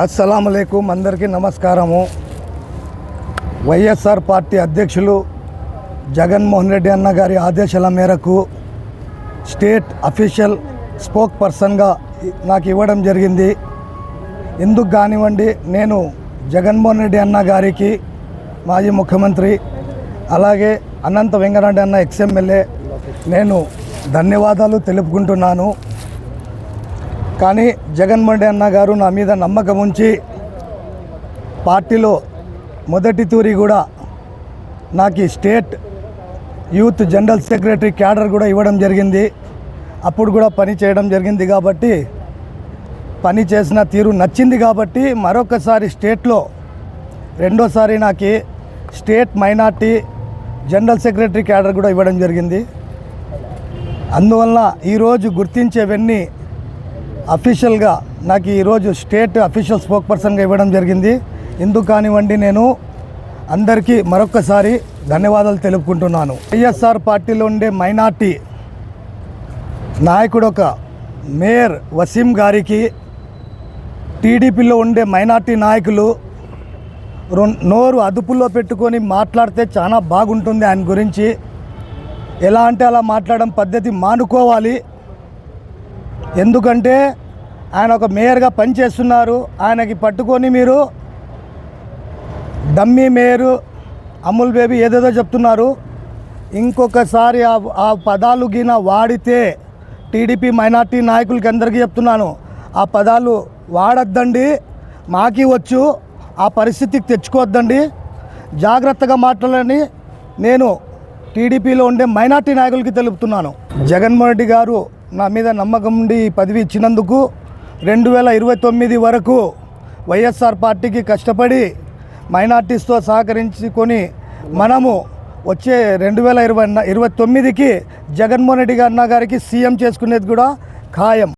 అస్సలంకం అందరికీ నమస్కారము. వైఎస్ఆర్ పార్టీ అధ్యక్షులు జగన్మోహన్ రెడ్డి అన్న గారి ఆదేశాల మేరకు స్టేట్ అఫీషియల్ స్పోక్ పర్సన్గా నాకు ఇవ్వడం జరిగింది. ఎందుకు కానివ్వండి నేను జగన్మోహన్ రెడ్డి అన్న గారికి మాజీ ముఖ్యమంత్రి అలాగే అనంత వెంకరెడ్డి అన్న ఎక్స్ఎమ్మెల్యే నేను ధన్యవాదాలు తెలుపుకుంటున్నాను. కానీ జగన్మోహన్ అన్న గారు నా మీద నమ్మకం ఉంచి పార్టీలో మొదటి తూరి కూడా నాకు ఈ state youth general secretary cadre కూడా ఇవ్వడం జరిగింది. అప్పుడు కూడా పని చేయడం జరిగింది కాబట్టి పని చేసిన తీరు నచ్చింది కాబట్టి మరొకసారి స్టేట్లో రెండోసారి నాకు state minority general secretary cadre కూడా ఇవ్వడం జరిగింది. అందువల్ల ఈరోజు గుర్తించేవన్నీ అఫీషియల్గా నాకు ఈరోజు స్టేట్ అఫీషియల్ స్పోక్ పర్సన్గా ఇవ్వడం జరిగింది. ఎందుకు కానివ్వండి నేను అందరికీ మరొకసారి ధన్యవాదాలు తెలుపుకుంటున్నాను. వైఎస్ఆర్ పార్టీలో ఉండే మైనార్టీ నాయకుడు ఒక మేయర్ వసీం గారికి టీడీపీలో ఉండే మైనార్టీ నాయకులు నోరు అదుపులో పెట్టుకొని మాట్లాడితే చాలా బాగుంటుంది ఆయన గురించి. ఎలా అంటే అలా మాట్లాడడం పద్ధతి మానుకోవాలి. ఎందుకంటే ఆయన ఒక మేయర్గా పనిచేస్తున్నారు. ఆయనకి పట్టుకొని మీరు డమ్మీ మేయరు అమూల్ బేబీ ఏదేదో చెప్తున్నారు. ఇంకొకసారి ఆ పదాలు గిన వాడితే టీడీపీ మైనార్టీ నాయకులకి అందరికీ చెప్తున్నాను. ఆ పదాలు వాడద్దండి మాకి వచ్చు ఆ పరిస్థితికి తెచ్చుకోవద్దండి. జాగ్రత్తగా మాట్లాడాలని నేను టీడీపీలో ఉండే మైనార్టీ నాయకులకి తెలుపుతున్నాను. జగన్మోహన్ రెడ్డి గారు నా మీద నమ్మకం ఉండి పదవి ఇచ్చినందుకు రెండు వేల ఇరవై తొమ్మిది వరకు వైఎస్ఆర్ పార్టీకి కష్టపడి మైనార్టీస్తో సహకరించుకొని మనము వచ్చే రెండు వేల ఇరవై ఇరవై తొమ్మిదికి జగన్మోహన్ రెడ్డి గారి గారికి సీఎం చేసుకునేది కూడా ఖాయం.